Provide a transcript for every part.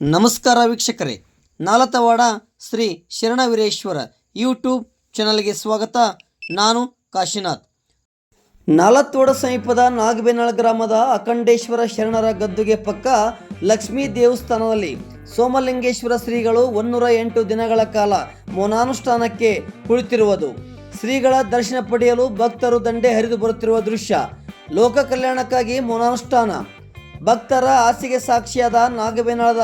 ನಮಸ್ಕಾರ ವೀಕ್ಷಕರೇ. ನಾಲತವಾಡ ಶ್ರೀ ಶರಣವೀರೇಶ್ವರ ಯೂಟ್ಯೂಬ್ ಚಾನಲ್ಗೆ ಸ್ವಾಗತ. ನಾನು ಕಾಶಿನಾಥ್. ನಾಲತ್ವಾಡ ಸಮೀಪದ ನಾಗಬೇನಾಳ್ ಗ್ರಾಮದ ಅಖಂಡೇಶ್ವರ ಶರಣರ ಗದ್ದುಗೆ ಪಕ್ಕ ಲಕ್ಷ್ಮೀ ದೇವಸ್ಥಾನದಲ್ಲಿ ಸೋಮಲಿಂಗೇಶ್ವರ ಶ್ರೀಗಳು ಒನ್ನೂರ ಎಂಟು ದಿನಗಳ ಕಾಲ ಮೌನಾನುಷ್ಠಾನಕ್ಕೆ ಕುಳಿತಿರುವುದು. ಶ್ರೀಗಳ ದರ್ಶನ ಪಡೆಯಲು ಭಕ್ತರು ದಂಡೆ ಹರಿದು ಬರುತ್ತಿರುವ ದೃಶ್ಯ. ಲೋಕ ಕಲ್ಯಾಣಕ್ಕಾಗಿ ಮೌನಾನುಷ್ಠಾನ. ಭಕ್ತರ ಆಸೆಗೆ ಸಾಕ್ಷಿಯಾದ ನಾಗಬೇನಾಳದ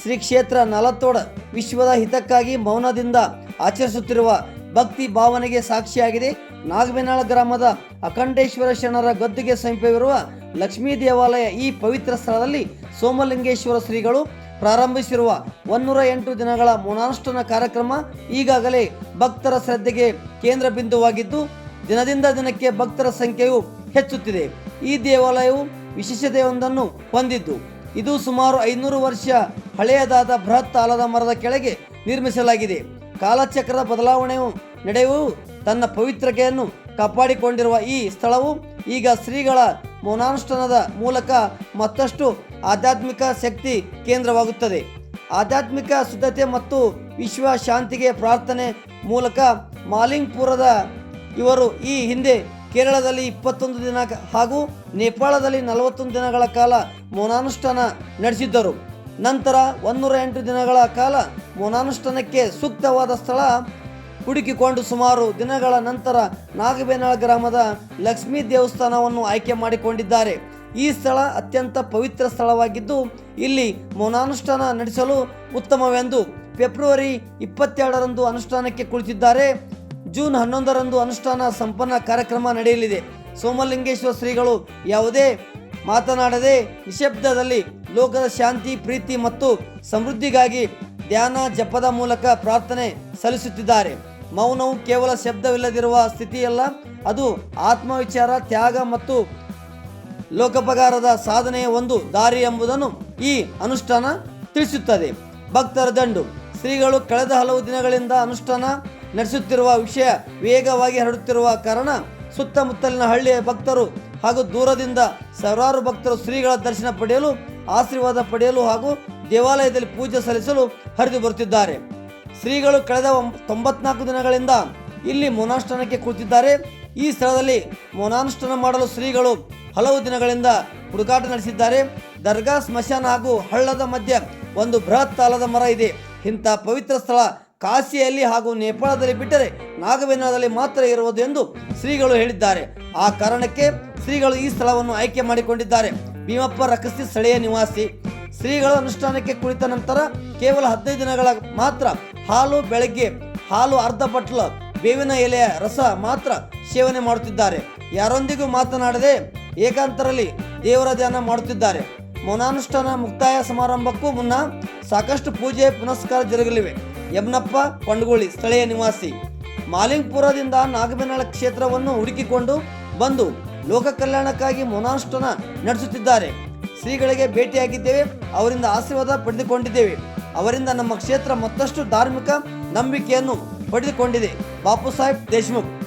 ಶ್ರೀ ಕ್ಷೇತ್ರ ನಲತೋಡ ವಿಶ್ವದ ಹಿತಕ್ಕಾಗಿ ಮೌನದಿಂದ ಆಚರಿಸುತ್ತಿರುವ ಭಕ್ತಿ ಭಾವನೆಗೆ ಸಾಕ್ಷಿಯಾಗಿದೆ ನಾಗಬೇನಾಳ ಗ್ರಾಮದ ಅಖಂಡೇಶ್ವರ ಶರಣರ ಗದ್ದುಗೆ ಸಮೀಪವಿರುವ ಲಕ್ಷ್ಮೀ ದೇವಾಲಯ ಈ ಪವಿತ್ರ ಸ್ಥಳದಲ್ಲಿ ಸೋಮಲಿಂಗೇಶ್ವರ ಶ್ರೀಗಳು ಪ್ರಾರಂಭಿಸಿರುವ ಒನ್ನೂರ ಎಂಟು ದಿನಗಳ ಮೌನಾನುಷ್ಠಾನ ಕಾರ್ಯಕ್ರಮ ಈಗಾಗಲೇ ಭಕ್ತರ ಶ್ರದ್ಧೆಗೆ ಕೇಂದ್ರ ಬಿಂದುವಾಗಿದ್ದು ದಿನದಿಂದ ದಿನಕ್ಕೆ ಭಕ್ತರ ಸಂಖ್ಯೆಯು ಹೆಚ್ಚುತ್ತಿದೆ. ಈ ದೇವಾಲಯವು ವಿಶೇಷತೆಯೊಂದನ್ನು ಹೊಂದಿದ್ದು ಇದು ಸುಮಾರು ಐನೂರು ವರ್ಷ ಹಳೆಯದಾದ ಬೃಹತ್ ಆಲದ ಮರದ ಕೆಳಗೆ ನಿರ್ಮಿಸಲಾಗಿದೆ. ಕಾಲಚಕ್ರದ ಬದಲಾವಣೆಯು ನಡೆಯುವು ತನ್ನ ಪವಿತ್ರತೆಯನ್ನು ಕಾಪಾಡಿಕೊಂಡಿರುವ ಈ ಸ್ಥಳವು ಈಗ ಶ್ರೀಗಳ ಮೌನಾನುಷ್ಠಾನದ ಮೂಲಕ ಮತ್ತಷ್ಟು ಆಧ್ಯಾತ್ಮಿಕ ಶಕ್ತಿ ಕೇಂದ್ರವಾಗುತ್ತದೆ. ಆಧ್ಯಾತ್ಮಿಕ ಶುದ್ಧತೆ ಮತ್ತು ವಿಶ್ವ ಶಾಂತಿಗೆ ಪ್ರಾರ್ಥನೆ ಮೂಲಕ ಮಾಲಿಂಗ್ಪುರದ ಇವರು ಈ ಹಿಂದೆ ಕೇರಳದಲ್ಲಿ ಇಪ್ಪತ್ತೊಂದು ದಿನ ಹಾಗೂ ನೇಪಾಳದಲ್ಲಿ ನಲವತ್ತೊಂದು ದಿನಗಳ ಕಾಲ ಮೌನಾನುಷ್ಠಾನ ನಡೆಸಿದ್ದರು. ನಂತರ ಒಂದೂರ ಎಂಟು ದಿನಗಳ ಕಾಲ ಮೌನಾನುಷ್ಠಾನಕ್ಕೆ ಸೂಕ್ತವಾದ ಸ್ಥಳ ಹುಡುಕಿಕೊಂಡು ಸುಮಾರು ದಿನಗಳ ನಂತರ ನಾಗಬೇನಾಳ ಗ್ರಾಮದ ಲಕ್ಷ್ಮೀ ದೇವಸ್ಥಾನವನ್ನು ಆಯ್ಕೆ ಮಾಡಿಕೊಂಡಿದ್ದಾರೆ. ಈ ಸ್ಥಳ ಅತ್ಯಂತ ಪವಿತ್ರ ಸ್ಥಳವಾಗಿದ್ದು, ಇಲ್ಲಿ ಮೌನಾನುಷ್ಠಾನ ನಡೆಸಲು ಉತ್ತಮವೆಂದು ಫೆಬ್ರವರಿ ಇಪ್ಪತ್ತೆರಡರಂದು ಅನುಷ್ಠಾನಕ್ಕೆ ಕುಳಿತಿದ್ದಾರೆ. ಜೂನ್ ಹನ್ನೊಂದರಂದು ಅನುಷ್ಠಾನ ಸಂಪನ್ನ ಕಾರ್ಯಕ್ರಮ ನಡೆಯಲಿದೆ. ಸೋಮಲಿಂಗೇಶ್ವರ ಶ್ರೀಗಳು ಯಾವುದೇ ಮಾತನಾಡದೆ ನಿಶಬ್ದದಲ್ಲಿ ಲೋಕದ ಶಾಂತಿ, ಪ್ರೀತಿ ಮತ್ತು ಸಮೃದ್ಧಿಗಾಗಿ ಧ್ಯಾನ ಜಪದ ಮೂಲಕ ಪ್ರಾರ್ಥನೆ ಸಲ್ಲಿಸುತ್ತಿದ್ದಾರೆ. ಮೌನವು ಕೇವಲ ಶಬ್ದವಿಲ್ಲದಿರುವ ಸ್ಥಿತಿಯಲ್ಲ, ಅದು ಆತ್ಮವಿಚಾರ, ತ್ಯಾಗ ಮತ್ತು ಲೋಕಪಗಾರದ ಸಾಧನೆಯ ಒಂದು ದಾರಿ ಎಂಬುದನ್ನು ಈ ಅನುಷ್ಠಾನ ತಿಳಿಸುತ್ತದೆ. ಭಕ್ತರ ದಂಡು. ಶ್ರೀಗಳು ಕಳೆದ ಹಲವು ದಿನಗಳಿಂದ ಅನುಷ್ಠಾನ ನಡೆಸುತ್ತಿರುವ ವಿಷಯ ವೇಗವಾಗಿ ಹರಡುತ್ತಿರುವ ಕಾರಣ ಸುತ್ತಮುತ್ತಲಿನ ಹಳ್ಳಿಯ ಭಕ್ತರು ಹಾಗೂ ದೂರದಿಂದ ಸಾವಿರಾರು ಭಕ್ತರು ಶ್ರೀಗಳ ದರ್ಶನ ಪಡೆಯಲು, ಆಶೀರ್ವಾದ ಪಡೆಯಲು ಹಾಗೂ ದೇವಾಲಯದಲ್ಲಿ ಪೂಜೆ ಸಲ್ಲಿಸಲು ಹರಿದು ಬರುತ್ತಿದ್ದಾರೆ. ಶ್ರೀಗಳು ಕಳೆದ ತೊಂಬತ್ನಾಲ್ಕು ದಿನಗಳಿಂದ ಇಲ್ಲಿ ಮೌನಾನುಷ್ಠಾನಕ್ಕೆ ಕುಳಿತಿದ್ದಾರೆ. ಈ ಸ್ಥಳದಲ್ಲಿ ಮೌನಾನುಷ್ಠಾನ ಮಾಡಲು ಶ್ರೀಗಳು ಹಲವು ದಿನಗಳಿಂದ ಹುಡುಕಾಟ ನಡೆಸಿದ್ದಾರೆ. ದರ್ಗಾ ಸ್ಮಶಾನ ಹಾಗೂ ಹಳ್ಳದ ಮಧ್ಯೆ ಒಂದು ಬೃಹತ್ ತಾಲದ ಮರ ಇದೆ. ಇಂಥ ಪವಿತ್ರ ಸ್ಥಳ ಕಾಶಿಯಲ್ಲಿ ಹಾಗೂ ನೇಪಾಳದಲ್ಲಿ ಬಿಟ್ಟರೆ ನಾಗವೇನಾದಲ್ಲಿ ಮಾತ್ರ ಇರುವುದು ಎಂದು ಶ್ರೀಗಳು ಹೇಳಿದ್ದಾರೆ. ಆ ಕಾರಣಕ್ಕೆ ಶ್ರೀಗಳು ಈ ಸ್ಥಳವನ್ನು ಆಯ್ಕೆ ಮಾಡಿಕೊಂಡಿದ್ದಾರೆ. ಭೀಮಪ್ಪ ರಕಸಿ ಸ್ಥಳೀಯ ನಿವಾಸಿ. ಶ್ರೀಗಳು ಅನುಷ್ಠಾನಕ್ಕೆ ಕುಳಿತ ನಂತರ ಕೇವಲ ಹದಿನೈದು ದಿನಗಳ ಮಾತ್ರ ಹಾಲು, ಬೆಳಗ್ಗೆ ಹಾಲು, ಅರ್ಧ ಬಟ್ಲ, ಬೇವಿನ ಎಲೆಯ ರಸ ಮಾತ್ರ ಸೇವನೆ ಮಾಡುತ್ತಿದ್ದಾರೆ. ಯಾರೊಂದಿಗೂ ಮಾತನಾಡದೆ ಏಕಾಂತರಲ್ಲಿ ದೇವರ ಧ್ಯಾನ ಮಾಡುತ್ತಿದ್ದಾರೆ. ಮೌನಾನುಷ್ಠಾನ ಮುಕ್ತಾಯ ಸಮಾರಂಭಕ್ಕೂ ಮುನ್ನ ಸಾಕಷ್ಟು ಪೂಜೆ, ಪುನಸ್ಕಾರ ಜರುಗಲಿವೆ. ಯಮ್ನಪ್ಪ ಕೊಂಡಗೋಳಿ ಸ್ಥಳೀಯ ನಿವಾಸಿ. ಮಾಲಿಂಗ್ಪುರದಿಂದ ನಾಗಬೇನಾಳ ಕ್ಷೇತ್ರವನ್ನು ಹುಡುಕಿಕೊಂಡು ಬಂದು ಲೋಕ ಕಲ್ಯಾಣಕ್ಕಾಗಿ ಮೌನಾನುಷ್ಠಾನ ನಡೆಸುತ್ತಿದ್ದಾರೆ. ಶ್ರೀಗಳಿಗೆ ಭೇಟಿಯಾಗಿದ್ದೇವೆ, ಅವರಿಂದ ಆಶೀರ್ವಾದ ಪಡೆದುಕೊಂಡಿದ್ದೇವೆ. ಅವರಿಂದ ನಮ್ಮ ಕ್ಷೇತ್ರ ಮತ್ತಷ್ಟು ಧಾರ್ಮಿಕ ನಂಬಿಕೆಯನ್ನು ಪಡೆದುಕೊಂಡಿದೆ. ಬಾಪು ಸಾಹೇಬ್ ದೇಶ್ಮುಖ್.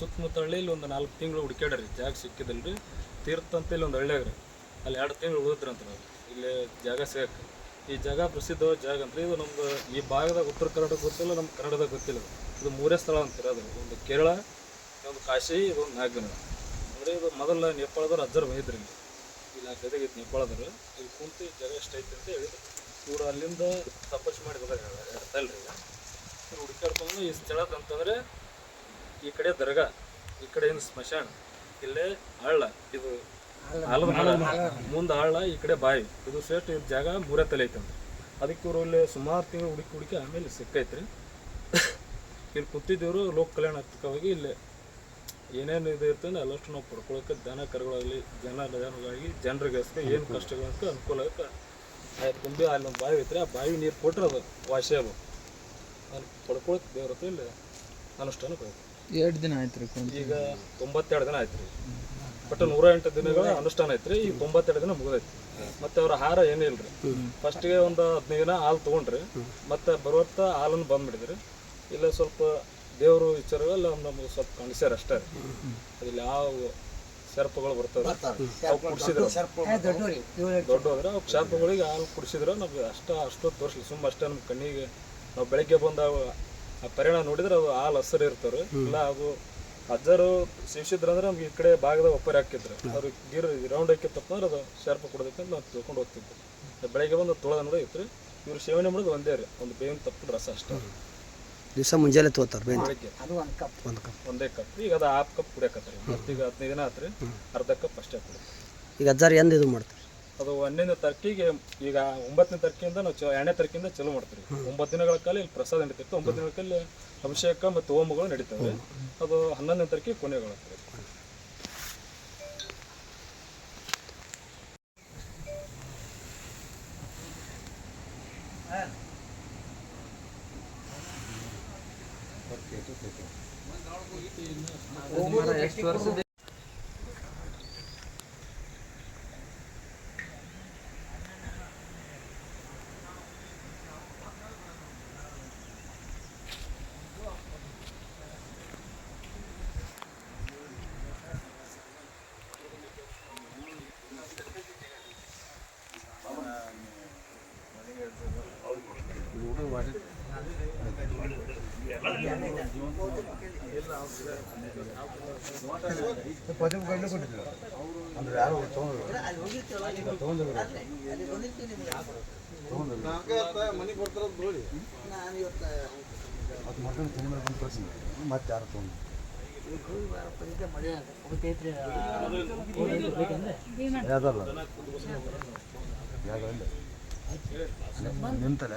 ಸುತ್ತಮುತ್ತ ಹಳ್ಳಿಯಲ್ಲಿ ಒಂದು ನಾಲ್ಕು ತಿಂಗಳು ಹುಡುಕ್ಯಾಡ್ರಿ. ಜಾಗ ಸಿಕ್ಕಿದಲ್ರಿ. ತೀರ್ಥ ಅಂತ ಇಲ್ಲಿ ಒಂದು ಹಳ್ಳಿಯಾಗ್ರಿ. ಅಲ್ಲಿ ಎರಡು ತಿಂಗಳು ಉಳಿದ್ರಂತ ನಾವು. ಇಲ್ಲಿ ಜಾಗ ಸಿಗಕ್ಕೆ. ಈ ಜಾಗ ಪ್ರಸಿದ್ಧವಾದ ಜಾಗ ಅಂತ ಇದು ನಮ್ದು ಈ ಭಾಗದಾಗ ಉತ್ತರ ಕರ್ನಾಟಕ ಗೊತ್ತಿಲ್ಲ ನಮ್ಮ ಕನ್ನಡದಾಗ ಗೊತ್ತಿಲ್ಲ. ಇದು ಮೂರೇ ಸ್ಥಳ ಅಂತಿರೋದು ಒಂದು ಕೇರಳ ಒಂದು ಕಾಶಿ ಇದೊಂದು ನಾಗನ ಅಂದರೆ ಇದು ಮೊದಲ ನೇಪಾಳದವ್ರು ಅಜ್ಜರ್ ಬಂದಿದ್ರಿ ಇಲ್ಲಿ. ಇಲ್ಲಿ ಆ ಗದಗಿತ್ತು ನೇಪಾಳದವ್ರು. ಇಲ್ಲಿ ಕುಂತು ಈ ಜಾಗ ಎಷ್ಟೈತೆ ಅಂತ ಹೇಳಿದ್ರು. ಇವರು ಅಲ್ಲಿಂದ ತಪಸ್ಸು ಮಾಡಿ ಬಂದ್ರೆ. ಹೇಳ್ತಲ್ರಿ ಈಗ. ಇವ್ರು ಹುಡುಕಾಡ್ಕೊಂಡು ಈ ಸ್ಥಳ ಅಂತಂದ್ರೆ ಈ ಕಡೆ ದರ್ಗಾ ಈ ಕಡೆ ಏನು ಸ್ಮಶಾನ ಇಲ್ಲೇ ಹಳ್ಳ ಇದು ಆಲದ ಮುಂದೆ ಆಳ ಈ ಕಡೆ ಬಾವಿ. ಇದು ಸೇಟ್ ಇದು ಜಾಗ ಮೂರೇ ತಲೆ ಐತಂತ ಅದಕ್ಕೆ ಇವರು ಇಲ್ಲಿ ಸುಮಾರು ತಿಂಗಳು ಹುಡುಕಿ ಹುಡುಕಿ ಆಮೇಲೆ ಸಿಕ್ಕೈತ್ರಿ. ಇಲ್ಲಿ ಕೂತಿದ್ದವರು ಲೋಕ ಕಲ್ಯಾಣಾತ್ಮಕವಾಗಿ ಇಲ್ಲೇ. ಏನೇನು ಇದು ಇರ್ತದೆ ಎಲ್ಲಷ್ಟು ನಾವು ಪಡ್ಕೊಳಕ್ಕೆ ದನ ಕರುಗಳಾಗಲಿ ಜನ ಜನಗಳಾಗಿ ಜನರಿಗೆ ಏನು ಕಷ್ಟಗಳಂತ ಅನುಕೂಲ ಆಗುತ್ತೆ ಆಯ್ತು ತುಂಬಿ ಅಲ್ಲಿ ಒಂದು ಬಾವಿ ಐತ್ರಿ. ಆ ಬಾವಿ ನೀರು ಕೊಟ್ರೆ ಅದು ವಾಸಿ ಅದು ಅಲ್ಲಿ ಪಡ್ಕೊಳಕ್ಕೆ ದೇವ್ರ ಹತ್ರ ಇಲ್ಲಿ ಅನುಷ್ಠಾನಕ್ಕೆ ಹೋಯ್ತು ಎರಡು ದಿನ ಆಯ್ತು ರೀ ಈಗ ತೊಂಬತ್ತೆರಡು ದಿನ ಆಯ್ತು ರೀ. ಬಟ್ ನೂರ ಎಂಟು ದಿನಗಳ ಅನುಷ್ಠಾನ ಐತ್ರಿ ಈಗ ತೊಂಬತ್ತೆರಡು ದಿನ ಮುಗಿದೈತಿ. ಮತ್ತೆ ಅವ್ರ ಹಾರ ಏನೂ ಇಲ್ರಿ. ಫಸ್ಟ್ಗೆ ಒಂದು ಹದಿನೈದು ದಿನ ಹಾಲು ತೊಗೊಂಡ್ರಿ. ಮತ್ತೆ ಬರುವತ್ತ ಹಾಲನ್ನು ಬಂದ್ಬಿಡಿದ್ರಿ. ಇಲ್ಲ ಸ್ವಲ್ಪ ದೇವರು ವಿಚಾರವೆಲ್ಲ ನಮ್ಗೆ ಸ್ವಲ್ಪ ಕಾಣಿಸ್ಯಾರ ಅಷ್ಟೇ ಅದ್ರಲ್ಲಿ ಯಾವ ಸರ್ಪಗಳು ಬರ್ತವೆ ಅವು ಕುಡಿಸಿದ್ರು. ದೊಡ್ಡ ಹೋದ್ರೆ ಅವು ಸರ್ಪಗಳಿಗೆ ಹಾಲು ಕುಡಿಸಿದ್ರೆ ನಮ್ಗೆ ಅಷ್ಟ ಅಷ್ಟೊತ್ತು ತೋರಿಸ್ಲಿ ಸುಮ್ಮ ಅಷ್ಟೇ ನಮ್ಮ ಕಣ್ಣಿಗೆ. ನಾವು ಬೆಳಗ್ಗೆ ಬಂದ ಆ ಪರಿಣಾಮ ನೋಡಿದ್ರೆ ಅದು ಹಾಲು ಹಸಿರು ಇರ್ತಾರೆ. ಇಲ್ಲ ಅದು ಅಜ್ಜರು ಸೇವಿಸಿದ್ರ ಅಂದ್ರೆ ನಮ್ಗೆ ಈ ಕಡೆ ಭಾಗದ ಒಪ್ಪರಿ ಹಾಕಿದ್ರು. ಅವ್ರು ಗಿರ್ ರೌಂಡ್ ಹಾಕಿತ್ತಪ್ಪ ಅಂದ್ರೆ ಅದು ಶಾರ್ಪ್ ಕೊಡೋದಕ್ಕೆ ನಾವು ತಿಳ್ಕೊಂಡು ಹೋಗ್ತಿದ್ವಿ. ಬೆಳಗ್ಗೆ ಬಂದು ತೊಳೆದ ನೋಡಿ ಇತ್ತು ಇವ್ರು ಸೇವನೆ ಮಾಡೋದು ಒಂದೇ ರೀ. ಒಂದು ಬೇವಿನ ತಪ್ಪು ರಸ ಅಷ್ಟೇ. ದಿವಸ ಮುಂಜಾನೆ ತೋತಾರ ಬೇಂತ ಬೆಳಗ್ಗೆ. ಅದು ಒಂದು ಕಪ್. ಒಂದು ಕಪ್. ಒಂದೇ ಕಪ್. ಈಗ ಅದು ಹಾಫ್ ಕಪ್ ಕುಡಿಯಕತ್ರಿ ಮತ್ತೆ ಈಗ ಹದಿನೈದು ದಿನ ಆತ್ರಿ ಅರ್ಧ ಕಪ್ ಅಷ್ಟೇ ಕುಡಿ ಈಗ ಅಜ್ಜಾರು ಎಂದು ಇದು ಮಾಡ್ತಾರೆ? ಅದು ಹನ್ನೊಂದು ತಾರೀಕಿಗೆ ಈಗ ಒಂಬತ್ತನೇ ತಾರೀಕಿಂದ ನಾವು ಚ ಎರಡನೇ ತಾರೀಕಿಂದ ಚಲೋ ಮಾಡ್ತೀವಿ ಒಂಬತ್ತು ದಿನಗಳ ಕಾಲ ಇಲ್ಲಿ ಪ್ರಸಾದ ನಡೀತಿತ್ತು ಒಂಬತ್ತು ದಿನಗಳ ಕಾಲ ಅಭಿಷೇಕ ಮತ್ತು ಹೋಮಗಳು ನಡೀತವೆ ಅದು ಹನ್ನೊಂದನೇ ತಾರೀಕಿಗೆ ಕೊನೆಗೊಳ್ಳುತ್ತೆ ಎಷ್ಟು ವರ್ಷದ ಮತ್ತೆ ಯಾರು ತೊಗೊಂಡು ಯಾವ್ದಲ್ಲ? ಯಾವ್ದಲ್ಲ ನಿಂತಲ್ಲ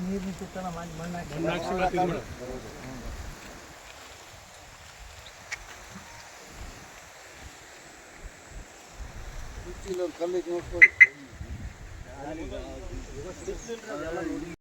ನೀರು ನಿಂತಿತ್ತಲ್ಲ ಮಣ್ಣು ಮಣ್ಣು